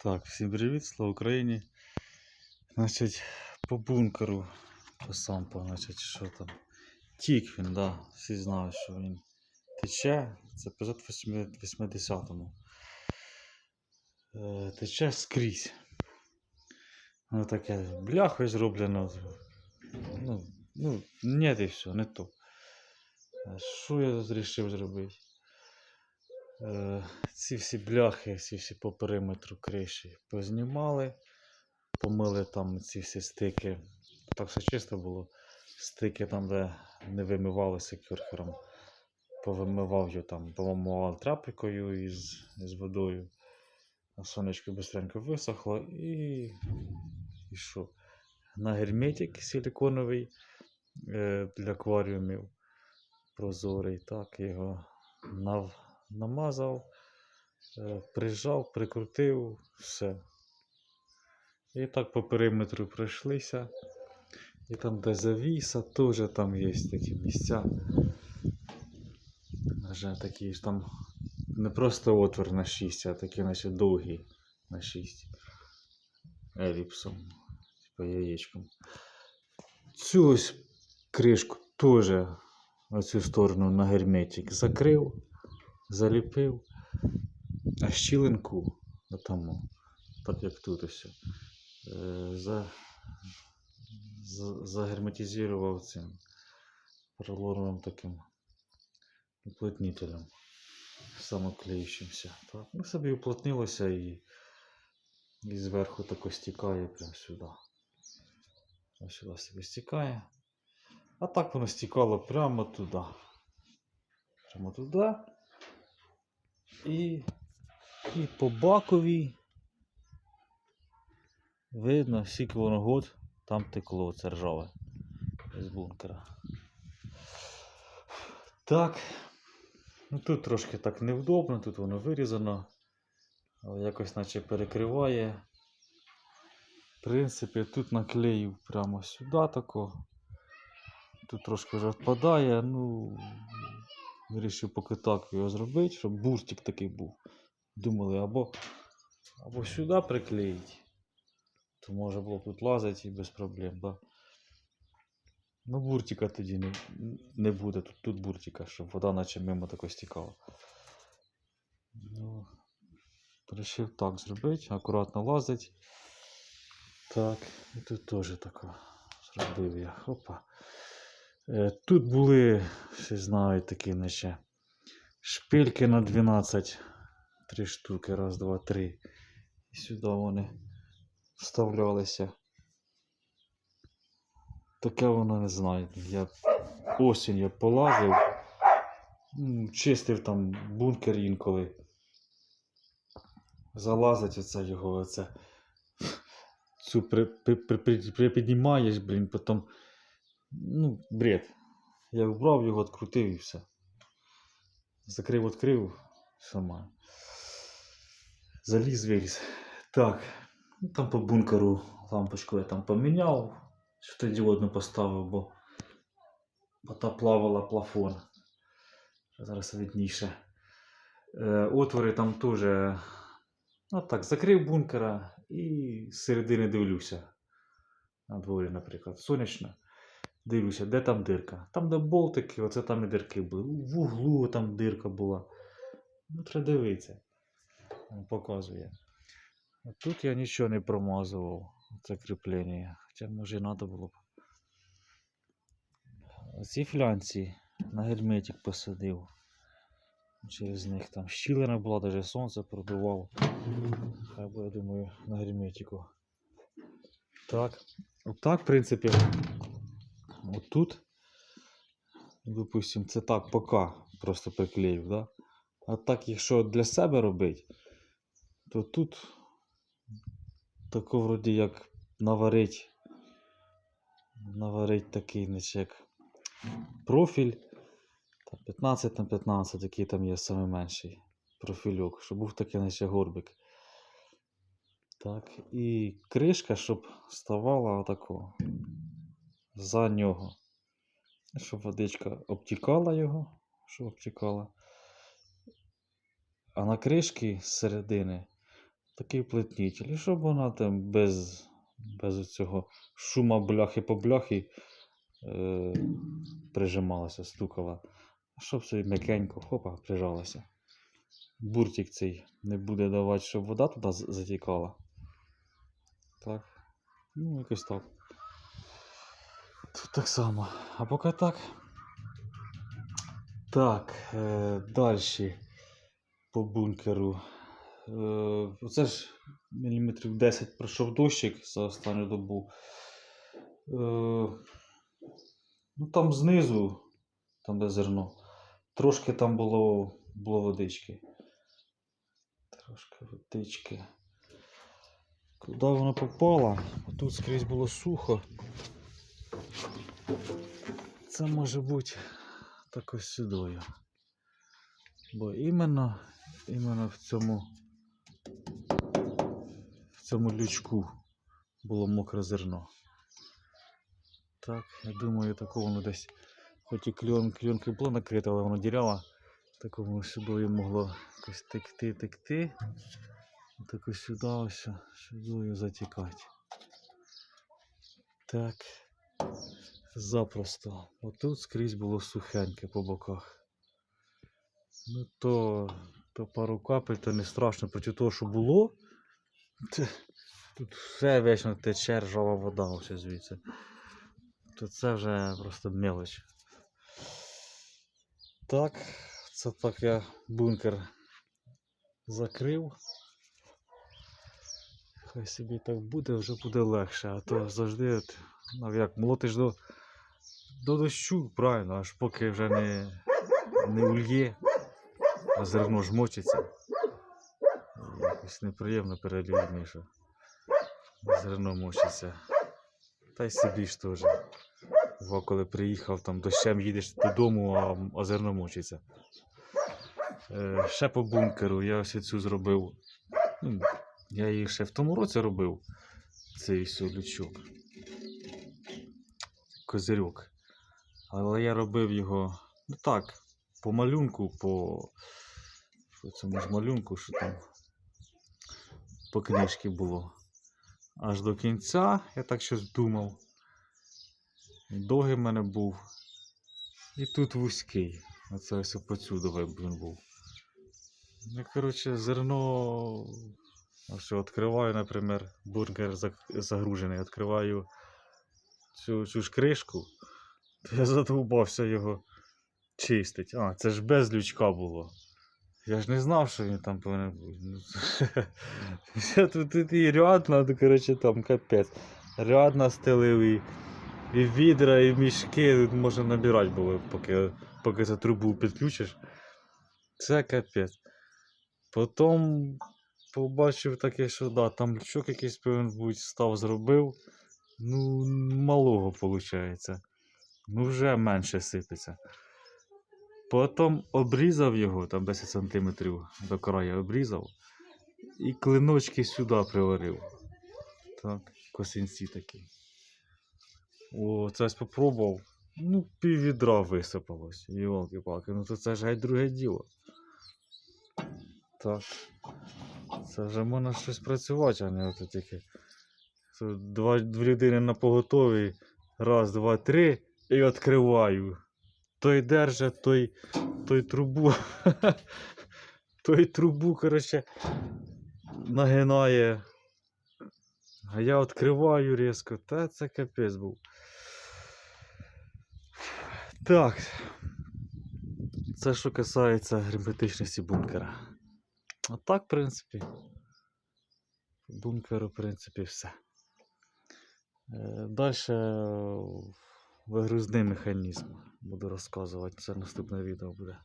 Так, всім привіт, слава Україні. Значить, по бункеру по сампу, значить, що там. Тік він, да. Всі знають, що він тече. Це 580-му. Е, тече скрізь. Ну таке бляхою зроблено. Ну, ну, ні, і все, не то. Е, Що я тут вирішив зробити? Е, ці всі бляхи, ці всі по периметру криші познімали, помили там ці всі стики. Так все чисто було. Стики там, де не вимивалися кюрхером. Повимивав його там, повимивав тряпкою із, із водою. А сонечко быстренько висохло і. І що? На герметик силиконовий е, для акваріумів прозорий. Так, його нав, намазав, е, прижав, прикрутив, все. І так по периметру пройшлися. І там, де завіса, теж там є такі місця. Вже такі ж там не просто отвір на 6, а такі, наче довгі на 6 еліпсом, типу яєчком. Цю ось кришку теж оцю сторону на герметик закрив, заліпив, щілинку отаму, так як тут ось, е, за, за, загерметизував цим поролоновим таким уплотнителем самоклеючимся. Так. Ну, собі уплотнилося і, і зверху тако стікає прямо сюди. Ось сюди собі стікає. А так воно стікало прямо туди. Прямо туди. І, і по баковій видно, скільки воно год там текло це ржаве з бункера. Так. Ну тут трошки так невдобно, тут воно вирізано. Але якось наче перекриває. В принципі, тут наклеїв прямо сюди тако. Тут трошки вже впадає, ну вирішив поки так його зробити, щоб буртик такий був. Думали, або, або сюди приклеїти, то може було тут лазити і без проблем, да? Ну, буртика тоді не, не буде, тут, тут буртика, щоб вода наче мимо тако стікала. Ну, Вирішив так зробити, акуратно лазить. Так, і тут теж тако зробив я. Опа. Е, Тут були, всі знають, такі наче шпильки на 12. Три штуки. Раз, два, три. І сюди вони вставлялися. Таке воно не знаю. Я осінь я полазив, чистив там бункер інколи. Залазить оце його, оце. Цю при, при, при, при, припіднімаєш, блін, потім. Ну, бред. Я вбрав його, відкрутив і все. Закрив, відкрив, сама. Заліз, виліз. Так. Там по бункеру лампочку я там поміняв. Світодіодну поставив, бо, бо та плавала плафон. Зараз видніше. Е, отвори там теж. Ну так, закрив бункера і з середини дивлюся. На дворі, наприклад, сонячно. Дивлюся, де там дирка. Там, де болтики, оце там і дирки були. В углу там дирка була. Ну, треба дивитися. Показує. Тут я нічого не промазував. Це кріплення. Хоча може і треба було б. Ці флянці на герметик посадив. Через них там щілина була, навіть сонце продувало. Хай буде, я думаю, на герметику. Так. Отак, в принципі. Отут. Допустим, це так поки просто приклеїв, да? А так, якщо для себе робити, то тут тако вроді як наварить. Наварить такий, наче як профіль. 15 на 15, який там є самий менший профільок, щоб був такий наче горбик. Так, і кришка, щоб ставала отако за нього. Щоб водичка обтікала його, щоб обтікала. А на кришки з середини такий плетнітель. І щоб вона там без, без цього шума бляхи по бляхи е, прижималася, стукала. А щоб собі м'якенько, хопа, прижалася. Буртик цей не буде давати, щоб вода туди затікала. Так. Ну, якось так. Тут так само. А поки так. Так, е, далі по бункеру. Е, оце ж міліметрів 10 пройшов дощик за останню добу. Е, ну там знизу, там де зерно, трошки там було, було водички. Трошки водички. Куди вона попала? Тут скрізь було сухо. Це може бути так ось сюдою. Бо іменно, іменно в цьому, в цьому лючку було мокре зерно. Так, я думаю, такого воно десь, хоч і кльон, кльонки було накрито, але воно діряло. Такому сюдою могло якось текти, текти. Так ось сюди ось сюдою затікати. Так. Запросто. Отут скрізь було сухеньке по боках. Ну то, то пару капель, то не страшно проти того, що було. Тут все вечно тече ржава вода ось звідси. То це вже просто мелоч. Так, це так я бункер закрив. Хай собі так буде, вже буде легше, а то завжди, от, ну як, молотиш до, до дощу, правильно, аж поки вже не, не ульє, а зерно ж мочиться. І Якось неприємно перед людьми, що зерно мочиться. Та й собі ж теж. Бо коли приїхав, там дощем їдеш додому, а зерно мочиться. Е, ще по бункеру я ось цю зробив. Ну, я її ще в тому році робив. Цей сюлючок. Козирьок. Але я робив його, ну так, по малюнку, по цьому ж малюнку, що там по книжці було. Аж до кінця, я так щось думав. Довгий в мене був. І тут вузький. Оце ось поцюдовий він був. Ну, коротше, зерно. Ось відкриваю, наприклад, бургер загружений, відкриваю цю, цю ж кришку, то я задовбався його чистить. А, це ж без лючка було. Я ж не знав, що він там повинен бути. Ну, Я тут, і ряд надо, коротше, там капець. Ряд настелив і, і відра, і мішки тут можна набирати було, поки, поки за трубу підключиш. Це капець. Потім побачив таке, що да, там лючок якийсь повинен бути, став зробив. Ну, малого виходить. Ну, вже менше сипеться. Потім обрізав його, там 10 см до краю обрізав. І клиночки сюди приварив. Так, косинці такі. О, це ось попробував. Ну, пів відра висипалось. Йолки-палки, ну то це ж геть друге діло. Так. Це вже можна щось працювати, а не от тільки. Тут два, дві людини на поготові. Раз, два, три. І відкриваю. Той держа, той, той трубу. той трубу, коротше, нагинає. А я відкриваю різко. Та це капець був. Так. Це що касається герметичності бункера. А так, в принципі. бункер, в принципі, все. Далі вигрузний механізм буду розказувати. Це наступне відео буде.